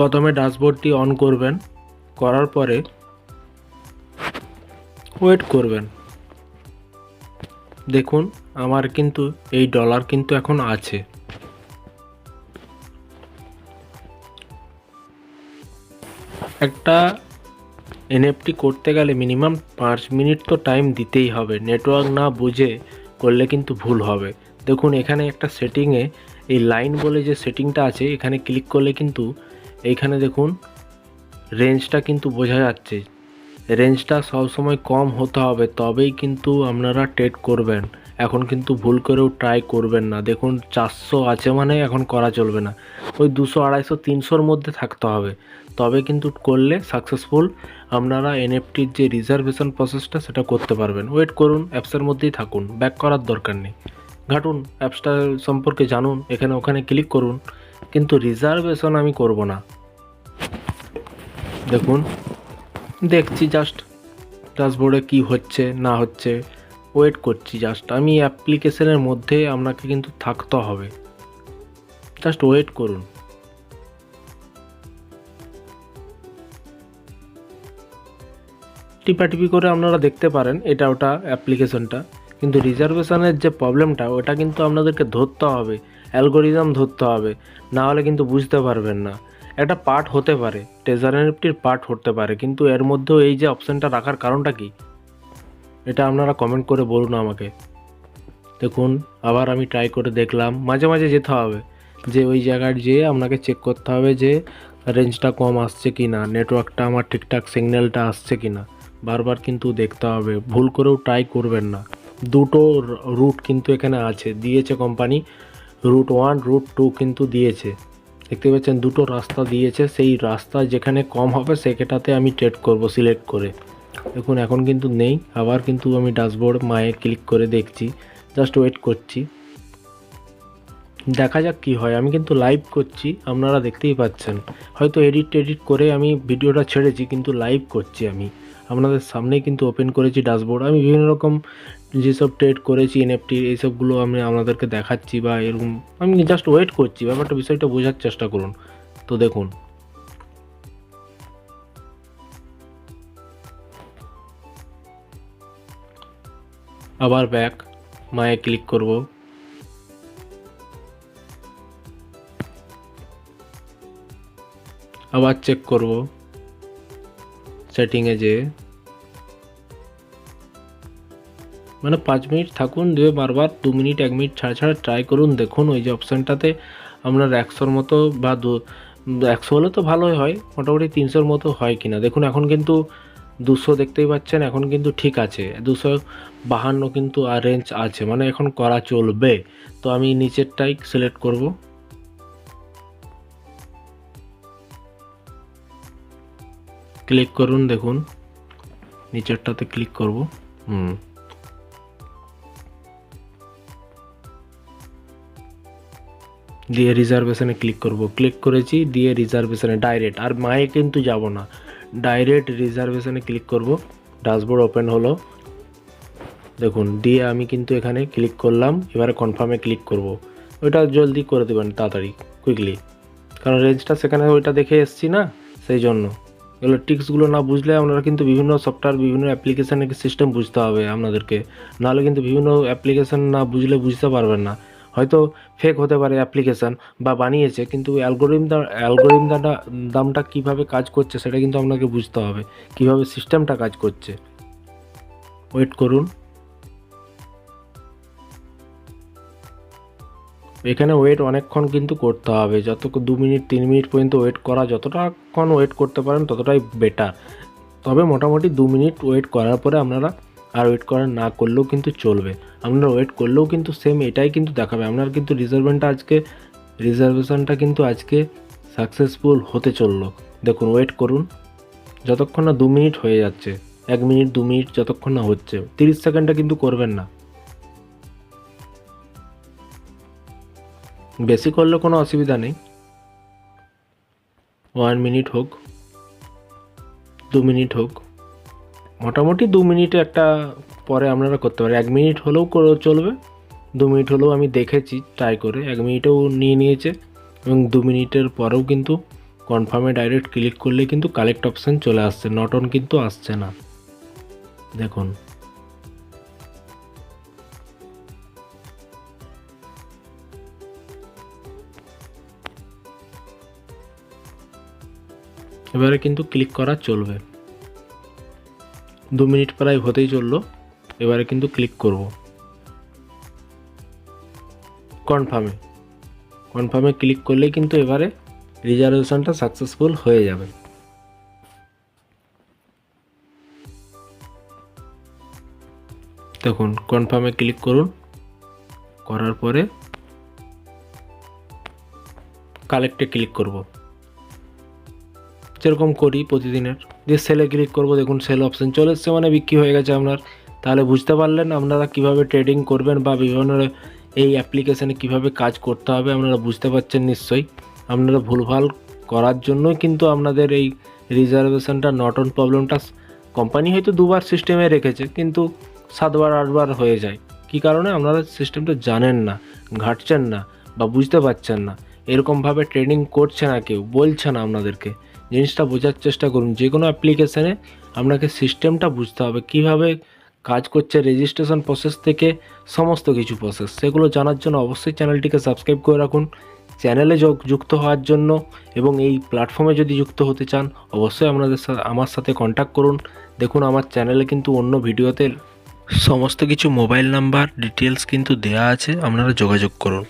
প্রথমে ড্যাশবোর্ডটি অন করবেন, করার পরে ওয়েট করবেন। দেখুন, আমার কিন্তু এই ডলার কিন্তু এখন আছে। একটা এনএফটি করতে গেলে মিনিমাম পাঁচ মিনিট তো টাইম দিতেই হবে। নেটওয়ার্ক না বুঝে করলে কিন্তু ভুল হবে। দেখুন, এখানে একটা সেটিংয়ে এই লাইন বলে যে সেটিংটা আছে, এখানে ক্লিক করলে কিন্তু এইখানে দেখুন রেঞ্জটা কিন্তু বোঝা যাচ্ছে। রেঞ্জটা সবসময় কম হতে হবে, তবেই কিন্তু আপনারা ট্রেড করবেন। এখন কিন্তু ভুল করেও ট্রাই করবেন না। দেখুন, চারশো আছে মানে এখন করা চলবে না। ওই দুশো, আড়াইশো, তিনশোর মধ্যে থাকতে হবে। তবে কিন্তু করলে সাকসেসফুল আপনারা এনএফটির যে রিজার্ভেশন প্রসেসটা সেটা করতে পারবেন। ওয়েট করুন অ্যাপসের মধ্যেই থাকুন। ব্যাক করার দরকার নেই। ঘাটুন অ্যাপসটা সম্পর্কে জানুন। এখানে, ওখানে ক্লিক করুন। কিন্তু রিজার্ভেশন আমি করব না। দেখুন, দেখছি জাস্ট ড্যাশবোর্ডে কি হচ্ছে, না হচ্ছে ওয়েট করছি জাস্ট আমি অ্যাপ্লিকেশনের মধ্যে আপনাকে কিন্তু থাকতে হবে। জাস্ট ওয়েট করুন। টিপাটিপি করে আপনারা দেখতে পারেন এটা ওটা অ্যাপ্লিকেশনটা কিন্তু রিজার্ভেশনের যে প্রবলেমটা ওটা কিন্তু আপনাদেরকে ধরতে হবে। অ্যালগোরিদম ধরতে হবে, না হলে কিন্তু বুঝতে পারবেন না। একটা পার্ট হতে পারে ট্রেজার এনএফটির পার্ট হতে পারে, কিন্তু এর মধ্যেও এই যে অপশানটা রাখার কারণটা কি? এটা আপনারা কমেন্ট করে বলুন আমাকে। দেখুন, আবার আমি ট্রাই করে দেখলাম, মাঝে মাঝে যেতে হবে, যে ওই জায়গায় যেয়ে আপনাকে চেক করতে হবে যে রেঞ্জটা কম আসছে কি না নেটওয়ার্কটা আমার ঠিকঠাক সিগন্যালটা আসছে কি না বারবার কিন্তু দেখতে হবে, ভুল করেও ট্রাই করবেন না। দুটো রুট কিন্তু এখানে আছে, দিয়েছে company route one route two কিন্তু দিয়েছে। দেখতে পাচ্ছেন, দুটো রাস্তা দিয়েছে। সেই রাস্তা যেখানে কম হবে, সেটাতে আমি ট্রেড করব সিলেক্ট করে। দেখুন, এখন কিন্তু নেই। আবার কিন্তু আমি ড্যাশবোর্ড মায়ে ক্লিক করে দেখছি। জাস্ট ওয়েট করছি। দেখা যাক কি হয়। আমি কিন্তু লাইভ করছি, আপনারা দেখতেই পাচ্ছেন। হয়তো এডিট টেডিট করে আমি ভিডিওটা ছেড়েছি, কিন্তু লাইভ করছি আমি। আপনাদের সামনেই কিন্তু ওপেন করেছি ড্যাশবোর্ড আমি বিভিন্ন রকম যেসব ট্রেড করেছি এনএফটি এইসবগুলো আমি আপনাদেরকে দেখাচ্ছি বা এরকম, আমি জাস্ট ওয়েট করছি। ব্যাপারটা, বিষয়টা বোঝার চেষ্টা করুন। তো দেখুন। আবার ব্যাক মায়ে ক্লিক করব। আবার চেক করব। সেটিংয়ে যে মানে পাঁচ মিনিট থাকুন, দিয়ে বারবার দু মিনিট, এক মিনিট ছাড়া ছাড়া ট্রাই করুন। দেখুন ওই যে অপশানটাতে আপনার একশোর মতো বা দু, একশো হলে তো ভালোই হয়, মোটামুটি তিনশোর মতো হয় কি না দেখুন, এখন কিন্তু দুশো দেখতেই পাচ্ছেন, এখন কিন্তু ঠিক আছে। দুশো বাহান্ন কিন্তু আর রেঞ্জ আছে মানে এখন করা চলবে। তো আমি নিচেরটাই সিলেক্ট করব। ক্লিক করুন, দেখুন। নিচেরটাতে ক্লিক করব। হুম। দিয়ে রিজার্ভেশনে ক্লিক করব। ক্লিক করেছি, দিয়ে রিজার্ভেশনে ডাইরেক্ট আর মায়ে কিন্তু যাব না। ডাইরেক্ট রিজার্ভেশনে ক্লিক করব। ড্যাশবোর্ড ওপেন হলো। দেখুন, দিয়ে আমি কিন্তু এখানে ক্লিক করলাম। এবারে কনফার্মে ক্লিক করব। ওইটা জলদি করে দেবেন তাড়াতাড়ি কুইকলি কারণ রেঞ্জটা সেখানে ওইটা দেখে এসছি না, সেই জন্য। এগুলো টিক্সগুলো না বুঝলে আপনারা কিন্তু বিভিন্ন সফটওয়্যার বিভিন্ন অ্যাপ্লিকেশানের সিস্টেম বুঝতে হবে আপনাদেরকে। নাহলে কিন্তু বিভিন্ন অ্যাপ্লিকেশান না বুঝলে বুঝতে পারবেন না। হয়তো ফেক হতে পারে অ্যাপ্লিকেশান বা বানিয়েছে, কিন্তু অ্যালগোরিদমটা অ্যালগোরিদমটা দামটা কীভাবে কাজ করছে সেটা কিন্তু আপনাকে বুঝতে হবে। কীভাবে সিস্টেমটা কাজ করছে। ওয়েট করুন। এখানে ওয়েট অনেকক্ষণ কিন্তু করতে হবে। যত দু মিনিট, তিন মিনিট পর্যন্ত ওয়েট করা যতটাক্ষণ ওয়েট করতে পারেন ততটাই বেটার তবে মোটামুটি দু মিনিট ওয়েট করার পরে আপনারা আর ওয়েট করা না করলেও কিন্তু চলবে। আপনারা ওয়েট করলেও কিন্তু সেম এটাই কিন্তু দেখাবে। আপনার কিন্তু রিজার্ভেশনটা আজকে রিজার্ভেশনটা কিন্তু আজকে সাকসেসফুল হতে চলল। দেখুন ওয়েট করুন। যতক্ষণ না দু মিনিট হয়ে যাচ্ছে, এক মিনিট দু মিনিট যতক্ষণ না হচ্ছে, তিরিশ সেকেন্ডটা কিন্তু করবেন না। বেশি করলে কোনো অসুবিধা নেই। ওয়ান মিনিট হোক, দু মিনিট হোক মোটামুটি দু মিনিট একটা পরে আপনারা করতে পারেন। এক মিনিট হলেও চলবে। দু মিনিট হলেও আমি দেখেছি ট্রাই করে। এক মিনিটেও নিয়ে নিয়েছে এবং দু মিনিটের পরেও কিন্তু কনফার্মে ডাইরেক্ট ক্লিক করলে কিন্তু কালেক্ট অপশান চলে আসছে। নট অন কিন্তু আসছে না। দেখুন। এবারে কিন্তু ক্লিক করা চলবে। দু মিনিট প্রায় হতেই চলল, এবারে কিন্তু ক্লিক করব। কনফার্মে কনফার্মে ক্লিক করলেই কিন্তু এবারে রিজার্ভেশনটা সাকসেসফুল হয়ে যাবে। দেখুন কনফার্মে ক্লিক করুন। করার পরে কালেক্টে ক্লিক করব। যেরকম করি প্রতিদিনের। যে সেলে ক্লিক করব, দেখুন সেল অপশান চলে এসছে মানে বিক্রি হয়ে গেছে আপনার। তাহলে বুঝতে পারলেন আপনারা কীভাবে ট্রেডিং করবেন বা বিভিন্ন এই অ্যাপ্লিকেশানে কীভাবে কাজ করতে হবে, আপনারা বুঝতে পারছেন নিশ্চয়ই। আপনারা ভুলভাল করার জন্যই কিন্তু আপনাদের এই রিজার্ভেশনটা নট অন প্রবলেমটা কোম্পানি হয়তো দুবার সিস্টেমে রেখেছে, কিন্তু সাতবার, আটবার হয়ে যায়। কী কারণে? আপনারা সিস্টেমটা জানেন না, ঘাটছেন না বা বুঝতে পারছেন না। এরকমভাবে ট্রেনিং করছে না কেউ, বলছে না আপনাদেরকে। জিনিসটা বোঝার চেষ্টা করুন। যে কোনো অ্যাপ্লিকেশানে আপনাকে সিস্টেমটা বুঝতে হবে। কীভাবে কাজ করছে রেজিস্ট্রেশন প্রসেস থেকে সমস্ত কিছু প্রসেস সেগুলো জানার জন্য অবশ্যই চ্যানেলটিকে সাবস্ক্রাইব করে রাখুন। চ্যানেলে যুক্ত হওয়ার জন্য এবং এই প্ল্যাটফর্মে যদি যুক্ত হতে চান, অবশ্যই আপনাদের আমার সাথে কন্ট্যাক্ট করুন। দেখুন, আমার চ্যানেলে কিন্তু অন্য ভিডিওতে সমস্ত কিছু মোবাইল নাম্বার ডিটেলস কিন্তু দেয়া আছে। আপনারা যোগাযোগ করুন।